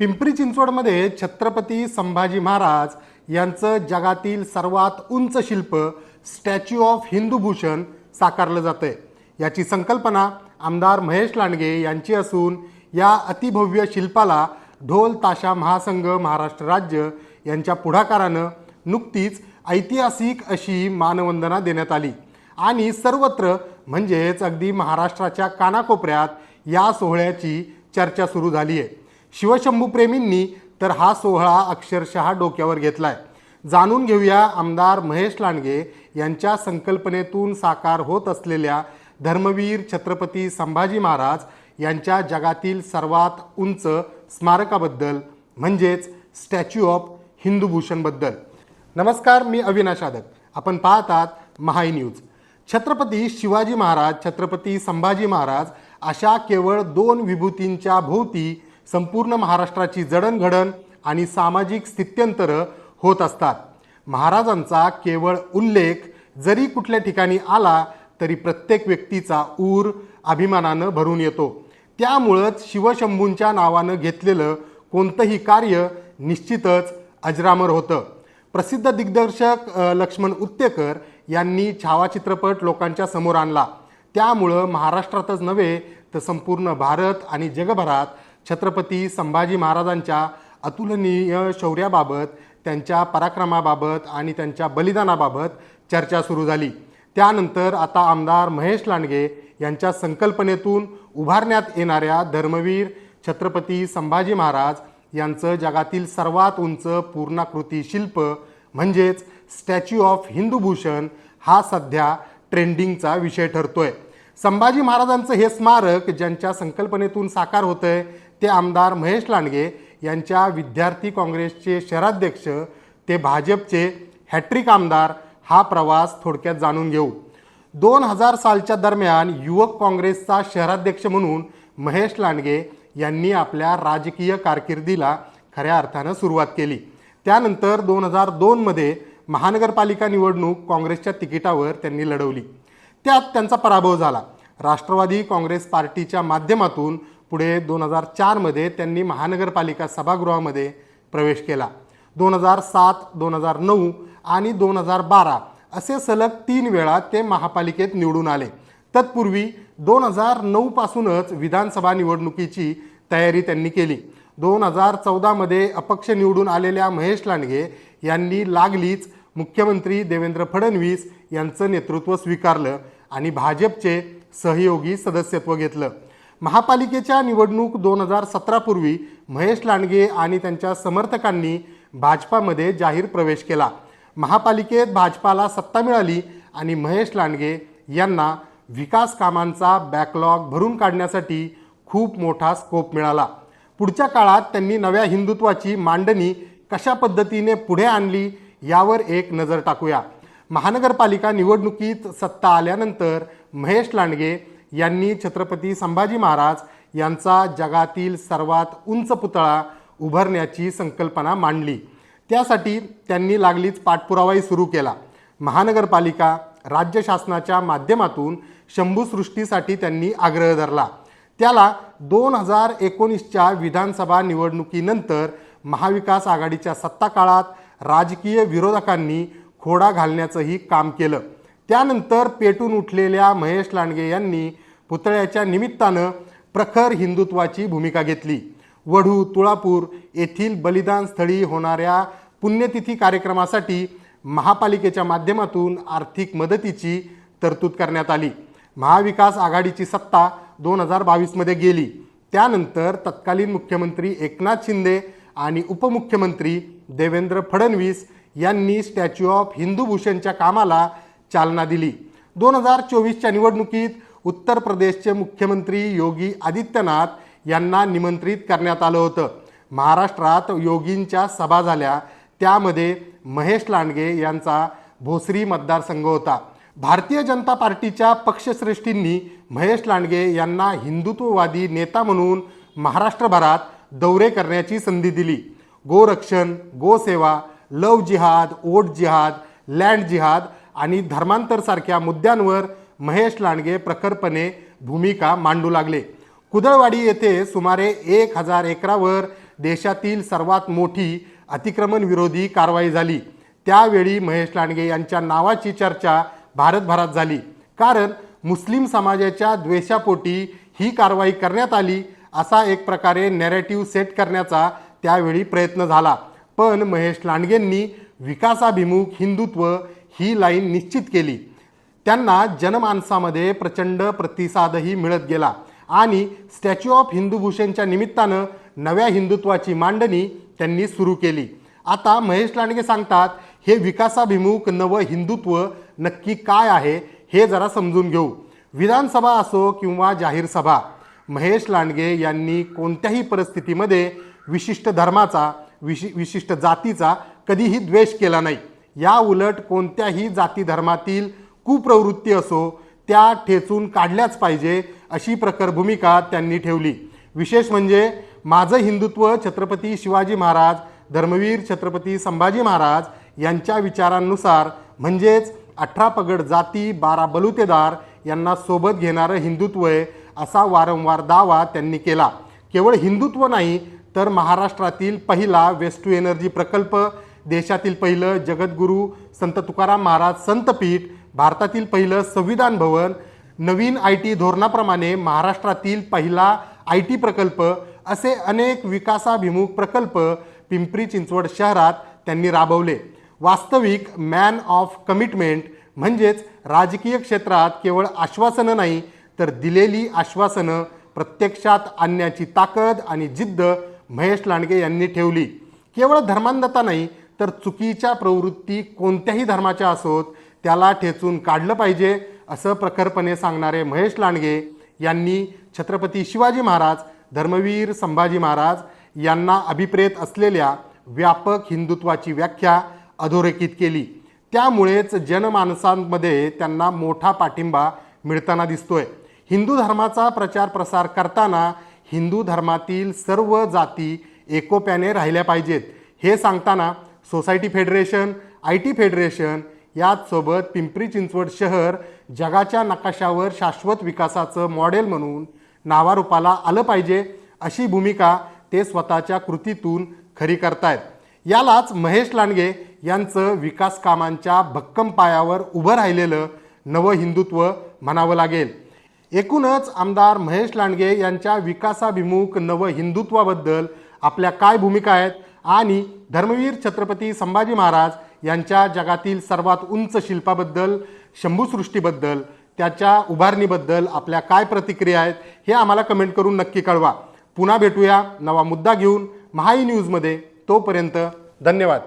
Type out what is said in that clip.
पिंपरी चिंचवडमध्ये छत्रपती संभाजी महाराज यांचं जगातील सर्वात उंच शिल्प स्टॅच्यू ऑफ हिंदूभूषण साकारलं जातंय. याची संकल्पना आमदार महेश लांडगे यांची असून या अतिभव्य शिल्पाला ढोल ताशा महासंघ महाराष्ट्र राज्य यांच्या पुढाकारानं नुकतीच ऐतिहासिक अशी मानवंदना देण्यात आली. आणि सर्वत्र म्हणजेच अगदी महाराष्ट्राच्या कानाकोपऱ्यात या सोहळ्याची चर्चा सुरू झाली आहे शिवशंभूप्रेमींनी तर हा सोहळा अक्षरशः डोक्यावर घेतलाय. जाणून घेऊया आमदार महेश लांडगे यांच्या संकल्पनेतून साकार होत असलेल्या धर्मवीर छत्रपती संभाजी महाराज यांच्या जगातील सर्वात उंच स्मारकाबद्दल म्हणजेच स्टॅच्यू ऑफ हिंदूभूषणबद्दल. नमस्कार मी अविनाश आदक आपण पाहतात महाई न्यूज. छत्रपती शिवाजी महाराज छत्रपती संभाजी महाराज अशा केवळ दोन विभूतींच्या भोवती संपूर्ण महाराष्ट्राची जडणघडण आणि सामाजिक स्थित्यंतरं होत असतात. महाराजांचा केवळ उल्लेख जरी कुठल्या ठिकाणी आला तरी प्रत्येक व्यक्तीचा ऊर अभिमानानं भरून येतो. त्यामुळंच शिवशंभूंच्या नावानं घेतलेलं कोणतंही कार्य निश्चितच अजरामर होतं. प्रसिद्ध दिग्दर्शक लक्ष्मण उत्तेकर यांनी छावा चित्रपट लोकांच्या समोर आणला. त्यामुळं महाराष्ट्रातच नव्हे तर संपूर्ण भारत आणि जगभरात छत्रपती संभाजी महाराजांच्या अतुलनीय शौर्याबाबत त्यांच्या पराक्रमाबाबत आणि त्यांच्या बलिदानाबाबत चर्चा सुरू झाली. त्यानंतर आता आमदार महेश लांडगे यांच्या संकल्पनेतून उभारण्यात येणाऱ्या धर्मवीर छत्रपती संभाजी महाराज यांचं जगातील सर्वात उंच पूर्णाकृती शिल्प म्हणजेच स्टॅच्यू ऑफ हिंदूभूषण हा सध्या ट्रेंडिंगचा विषय ठरतोय. संभाजी महाराजांचं हे स्मारक ज्यांच्या संकल्पनेतून साकार होतंय ते आमदार महेश लांडगे यांच्या विद्यार्थी काँग्रेसचे शहराध्यक्ष ते भाजपचे हॅट्रिक आमदार हा प्रवास थोडक्यात जाणून घेऊ. दोन हजार सालच्या दरम्यान युवक काँग्रेसचा शहराध्यक्ष म्हणून महेश लांडगे यांनी आपल्या राजकीय कारकिर्दीला खऱ्या अर्थानं सुरुवात केली. त्यानंतर दोन हजार दोनमध्ये महानगरपालिका निवडणूक काँग्रेसच्या तिकिटावर त्यांनी लढवली. त्यात त्यांचा पराभव झाला. राष्ट्रवादी काँग्रेस पार्टीच्या माध्यमातून पुढे दोन हजार चारमध्ये त्यांनी महानगरपालिका सभागृहामध्ये प्रवेश केला. दोन हजार सात दोन हजार नऊ आणि दोन हजार बारा असे सलग तीन वेळा ते महापालिकेत निवडून आले. तत्पूर्वी दोन हजार नऊपासूनच विधानसभा निवडणुकीची तयारी त्यांनी केली. दोन हजार चौदामध्ये अपक्ष निवडून आलेल्या महेश लांडगे यांनी लागलीच मुख्यमंत्री देवेंद्र फडणवीस यांचं नेतृत्व स्वीकारलं आणि भाजपचे सहयोगी सदस्यत्व घेतलं. महापालिकेच्या निवडणूक दोन हजार सतरापूर्वी महेश लांडगे आणि त्यांच्या समर्थकांनी भाजपामध्ये जाहीर प्रवेश केला. महापालिकेत भाजपाला सत्ता मिळाली आणि महेश लांडगे यांना विकास कामांचा बॅकलॉग भरून काढण्यासाठी खूप मोठा स्कोप मिळाला. पुढच्या काळात त्यांनी नव्या हिंदुत्वाची मांडणी कशा पद्धतीने पुढे आणली यावर एक नजर टाकूया. महानगरपालिका निवडणुकीत सत्ता आल्यानंतर महेश लांडगे यांनी छत्रपती संभाजी महाराज यांचा जगातील सर्वात उंच पुतळा उभारण्याची संकल्पना मांडली. त्यासाठी त्यांनी लागलीच पाठपुरावाही सुरू केला. महानगरपालिका राज्य शासनाच्या माध्यमातून शंभूसृष्टीसाठी त्यांनी आग्रह धरला. त्याला दोन हजार एकोणीसच्या विधानसभा निवडणुकीनंतर महाविकास आघाडीच्या सत्ता काळात राजकीय विरोधकांनी खोडा घालण्याचंही काम केलं. त्यानंतर पेटून उठलेल्या महेश लांडगे यांनी पुतळ्याच्या निमित्तानं प्रखर हिंदुत्वाची भूमिका घेतली. वढू तुळापूर येथील बलिदान स्थळी होणाऱ्या पुण्यतिथी कार्यक्रमासाठी महापालिकेच्या माध्यमातून आर्थिक मदतीची तरतूद करण्यात आली. महाविकास आघाडीची सत्ता दोन हजार बावीसमध्ये गेली. त्यानंतर तत्कालीन मुख्यमंत्री एकनाथ शिंदे आणि उपमुख्यमंत्री देवेंद्र फडणवीस यांनी स्टॅच्यू ऑफ हिंदू भूषणच्या कामाला चालना दिली. दोन हजार चोवीसच्या निवडणुकीत उत्तर प्रदेशचे मुख्यमंत्री योगी आदित्यनाथ यांना निमंत्रित करण्यात आलं होतं. महाराष्ट्रात योगींच्या सभा झाल्या. त्यामध्ये महेश लांडगे यांचा भोसरी मतदारसंघ होता. भारतीय जनता पार्टीच्या पक्षश्रेष्ठींनी महेश लांडगे यांना हिंदुत्ववादी नेता म्हणून महाराष्ट्रभरात दौरे करण्याची संधी दिली. गोरक्षण गोसेवा लव जिहाद ओट जिहाद लँड जिहाद आणि धर्मांतरसारख्या मुद्द्यांवर महेश लांडगे प्रखरपणे भूमिका मांडू लागले. कुदळवाडी येथे सुमारे एक हजार एकरावर देशातील सर्वात मोठी अतिक्रमण विरोधी कारवाई झाली. त्यावेळी महेश लांडगे यांच्या नावाची चर्चा भारतभरात झाली. कारण मुस्लिम समाजाच्या द्वेषापोटी ही कारवाई करण्यात आली असा एक प्रकारे नॅरेटिव्ह सेट करण्याचा त्यावेळी प्रयत्न झाला. पण महेश लांडगेंनी विकासाभिमुख हिंदुत्व ही लाईन निश्चित केली. त्यांना जनमानसामध्ये प्रचंड प्रतिसादही मिळत गेला. आणि स्टॅच्यू ऑफ हिंदूभूषणच्या निमित्तानं नव्या हिंदुत्वाची मांडणी त्यांनी सुरू केली. आता महेश लांडगे सांगतात हे विकासाभिमुख नवं हिंदुत्व नक्की काय आहे हे जरा समजून घेऊ. विधानसभा असो किंवा जाहीर सभा महेश लांडगे यांनी कोणत्याही परिस्थितीमध्ये विशिष्ट धर्माचा विशि विशिष्ट जातीचा कधीही द्वेष केला नाही. या उलट कोणत्याही जाती धर्मातील कुप्रवृत्ती असो त्या ठेचून काढल्याच पाहिजे अशी प्रखर भूमिका त्यांनी ठेवली. विशेष म्हणजे माझं हिंदुत्व छत्रपती शिवाजी महाराज धर्मवीर छत्रपती संभाजी महाराज यांच्या विचारांनुसार म्हणजेच अठरा पगड जाती बारा बलुतेदार यांना सोबत घेणारं हिंदुत्व आहे असा वारंवार दावा त्यांनी केला. केवळ हिंदुत्व नाही तर महाराष्ट्रातील पहिला वेस्ट टू एनर्जी प्रकल्प देशातील पहिलं जगद्गुरू संत तुकाराम महाराज संतपीठ भारतातील पहिलं संविधान भवन नवीन आय टी धोरणाप्रमाणे महाराष्ट्रातील पहिला आय टी प्रकल्प असे अनेक विकासाभिमुख प्रकल्प पिंपरी चिंचवड शहरात त्यांनी राबवले. वास्तविक मॅन ऑफ कमिटमेंट म्हणजेच राजकीय क्षेत्रात केवळ आश्वासनं नाही तर दिलेली आश्वासनं प्रत्यक्षात आणण्याची ताकद आणि जिद्द महेश लांडगे यांनी ठेवली. केवळ धर्मांधता नाही तर चुकीच्या प्रवृत्ती कोणत्याही धर्माच्या असोत त्याला ठेचून काढलं पाहिजे असं प्रखरपणे सांगणारे महेश लांडगे यांनी छत्रपती शिवाजी महाराज धर्मवीर संभाजी महाराज यांना अभिप्रेत असलेल्या व्यापक हिंदुत्वाची व्याख्या अधोरेखित केली. त्यामुळेच जनमानसांमध्ये त्यांना मोठा पाठिंबा मिळताना दिसतोय. हिंदू धर्माचा प्रचार प्रसार करताना हिंदू धर्मातील सर्व जाती एकोप्याने राहिल्या पाहिजेत. हे सांगताना society federation I T federation याचसोबत Pimpri Chinchwad शहर जगाच्या नकाशावर शाश्वत विकासाचं मॉडेल म्हणून नावारूपाला आलं पाहिजे अशी भूमिका ते स्वतःच्या कृतीतून खरी करतायत. यालाच महेश लांडगे यांचं विकास कामांच्या भक्कम पायावर उभं राहिलेलं नवं हिंदुत्व म्हणावं लागेल. एकूणच आमदार महेश लांडगे यांच्या विकासाभिमुख नव हिंदुत्वाबद्दल आपल्या काय भूमिका आहेत? आणि धर्मवीर छत्रपती संभाजी महाराज यांच्या जगातील सर्वात उंच शिल्पाबद्दल शंभूसृष्टीबद्दल त्याच्या उभारणीबद्दल आपल्या काय प्रतिक्रिया आहेत हे आम्हाला कमेंट करून नक्की कळवा. पुन्हा भेटूया नवा मुद्दा घेऊन महाई न्यूजमध्ये. तोपर्यंत धन्यवाद.